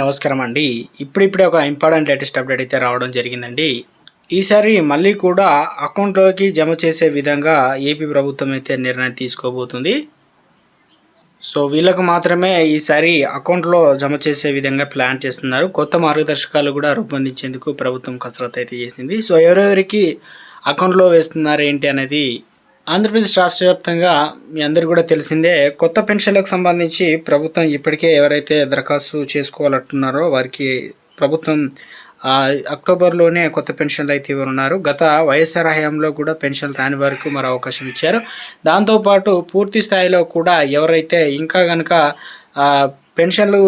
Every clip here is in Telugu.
నమస్కారం అండి ఇప్పుడిప్పుడే ఒక ఇంపార్టెంట్ లేటెస్ట్ అప్డేట్ అయితే రావడం జరిగిందండి. ఈసారి మళ్ళీ కూడా అకౌంట్లోకి జమ చేసే విధంగా ఏపీ ప్రభుత్వం అయితే నిర్ణయం తీసుకోబోతుంది. సో వీళ్ళకు మాత్రమే ఈసారి అకౌంట్లో జమ చేసే విధంగా ప్లాన్ చేస్తున్నారు. కొత్త మార్గదర్శకాలు కూడా రూపొందించేందుకు ప్రభుత్వం కసరత్తు అయితే చేసింది. సో ఎవరెవరికి అకౌంట్లో వేస్తున్నారు ఏంటి అనేది ఆంధ్రప్రదేశ్ రాష్ట్ర వ్యాప్తంగా మీ అందరు కూడా తెలిసిందే కొత్త పెన్షన్లకు సంబంధించి ప్రభుత్వం ఇప్పటికే ఎవరైతే దరఖాస్తు చేసుకోవాలంటున్నారో వారికి ప్రభుత్వం అక్టోబర్లోనే కొత్త పెన్షన్లు అయితే ఇవ్వనున్నారు. గత వైఎస్ఆర్ హయాంలో కూడా పెన్షన్ రాని వారికి మరో అవకాశం ఇచ్చారు. దాంతోపాటు పూర్తి స్థాయిలో కూడా ఎవరైతే ఇంకా కనుక పెన్షన్లు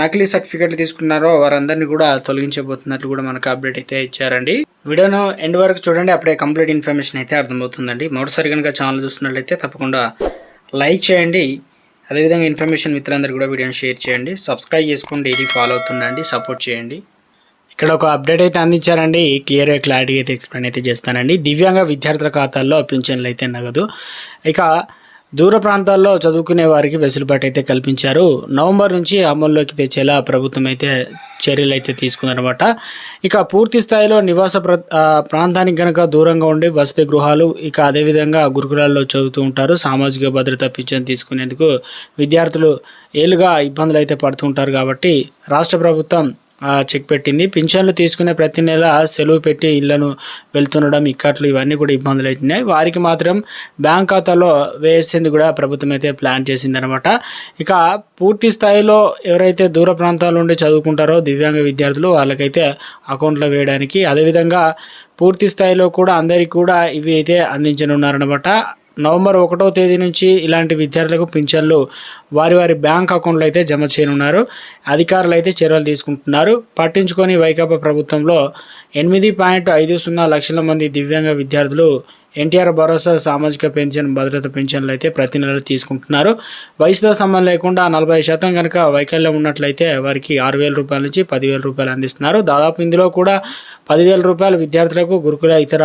నకిలీ సర్టిఫికెట్లు తీసుకున్నారో వారందరినీ కూడా తొలగించబోతున్నట్లు కూడా మనకు అప్డేట్ అయితే ఇచ్చారండి. వీడియోను ఎండ్ వరకు చూడండి అప్పుడే కంప్లీట్ ఇన్ఫర్మేషన్ అయితే అర్థమవుతుందండి. మొదటిసారి కనుక ఛానల్ చూస్తున్నట్లయితే తప్పకుండా లైక్ చేయండి. అదేవిధంగా ఇన్ఫర్మేషన్ మిత్రులందరూ కూడా వీడియోని షేర్ చేయండి. సబ్స్క్రైబ్ చేసుకొని డైలీ ఫాలో అవుతుండండి సపోర్ట్ చేయండి. ఇక్కడ ఒక అప్డేట్ అయితే అందించారండి. క్లియర్గా క్లారిటీ అయితే ఎక్స్ప్లెయిన్ అయితే చేస్తానండి. దివ్యాంగ విద్యార్థుల ఖాతాల్లో పింఛన్లు అయితే నగదు. ఇక దూర ప్రాంతాల్లో చదువుకునే వారికి వెసులుబాటు అయితే కల్పించారు. నవంబర్ నుంచి అమల్లోకి తెచ్చేలా ప్రభుత్వం అయితే చర్యలు అయితే తీసుకుందనమాట ఇక పూర్తి స్థాయిలో నివాస ప్ర ప్రాంతానికి కనుక దూరంగా ఉండి వసతి గృహాలు ఇక అదేవిధంగా గురుకులాల్లో చదువుతూ ఉంటారు. సామాజిక భద్రత పింఛన్ తీసుకునేందుకు విద్యార్థులు ఏళ్ళుగా ఇబ్బందులు అయితే పడుతుంటారు కాబట్టి రాష్ట్ర ప్రభుత్వం చెక్ పెట్టింది. పింఛన్లు తీసుకునే ప్రతి నెల సెలవు పెట్టి ఇళ్ళను వెళ్తుండడం ఇక్కట్లు ఇవన్నీ కూడా ఇబ్బందులు అవుతున్నాయి వారికి మాత్రం బ్యాంక్ ఖాతాలో వేసేందుకు కూడా ప్రభుత్వం అయితే ప్లాన్ చేసిందనమాట ఇక పూర్తి స్థాయిలో ఎవరైతే దూర ప్రాంతాల నుండి చదువుకుంటారో దివ్యాంగ విద్యార్థులు వాళ్ళకైతే అకౌంట్లో వేయడానికి అదేవిధంగా పూర్తి స్థాయిలో కూడా అందరికీ కూడా ఇవి అయితే అందించనున్నారనమాట నవంబర్ ఒకటో తేదీ నుంచి ఇలాంటి విద్యార్థులకు పింఛన్లు వారి వారి బ్యాంక్ అకౌంట్లో అయితే జమ చేయనున్నారు. అధికారులు అయితే చర్యలు తీసుకుంటున్నారు. పట్టించుకొని వైకాపా ప్రభుత్వంలో ఎనిమిది పాయింట్ ఐదు సున్నా లక్షల మంది దివ్యాంగ విద్యార్థులు ఎన్టీఆర్ భరోసా సామాజిక పెన్షన్ భద్రత పెన్షన్లు అయితే ప్రతి నెల తీసుకుంటున్నారు. వయసుతో సంబంధం లేకుండా నలభై శాతం కనుక వైకల్యం ఉన్నట్లయితే వారికి ఆరు వేల రూపాయల నుంచి పదివేల రూపాయలు అందిస్తున్నారు. దాదాపు ఇందులో కూడా పదివేల రూపాయలు విద్యార్థులకు గురుకుల ఇతర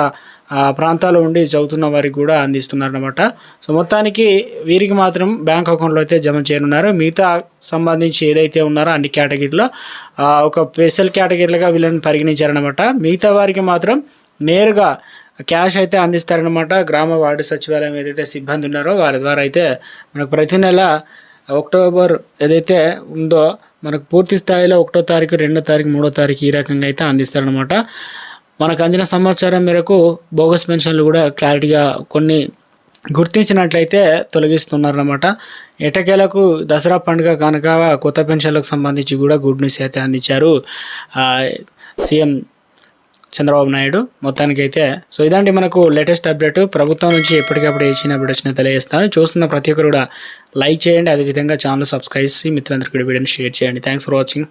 ప్రాంతాలు ప్రాంతాల్లో ఉండి చదువుతున్న వారికి కూడా అందిస్తున్నారన్నమాట. సో మొత్తానికి వీరికి మాత్రం బ్యాంక్ అకౌంట్లో అయితే జమ చేయనున్నారు. మిగతా సంబంధించి ఏదైతే ఉన్నారో అన్ని కేటగిరీలో ఒక స్పెషల్ కేటగిరీలుగా వీళ్ళని పరిగణించారనమాట మిగతా వారికి మాత్రం నేరుగా క్యాష్ అయితే అందిస్తారనమాట గ్రామ వార్డు సచివాలయం ఏదైతే సిబ్బంది ఉన్నారో వారి ద్వారా అయితే మనకు ప్రతి నెల అక్టోబర్ ఏదైతే ఉందో మనకు పూర్తి స్థాయిలో ఒకటో తారీఖు రెండో తారీఖు మూడో తారీఖు ఈ రకంగా అయితే అందిస్తారనమాట మనకు అందిన సమాచారం మేరకు బోగస్ పెన్షన్లు కూడా క్లారిటీగా కొన్ని గుర్తించినట్లయితే తొలగిస్తున్నారన్నమాట. ఎటకేలకు దసరా పండుగ కనుక కొత్త పెన్షన్లకు సంబంధించి కూడా గుడ్ న్యూస్ అయితే అందించారు. సీఎం చంద్రబాబు నాయుడు మొత్తానికైతే. సో ఇదండి మనకు లేటెస్ట్ అప్డేట్. ప్రభుత్వం నుంచి ఎప్పటికప్పుడు ఇచ్చిన అప్డేట్ తెలియజేస్తాను. చూస్తున్న ప్రతి ఒక్కరు కూడా లైక్ చేయండి. అదేవిధంగా ఛానల్ సబ్స్క్రైబ్ చేసి మిత్రులందరికీ వీడియోని షేర్ చేయండి. Thanks for watching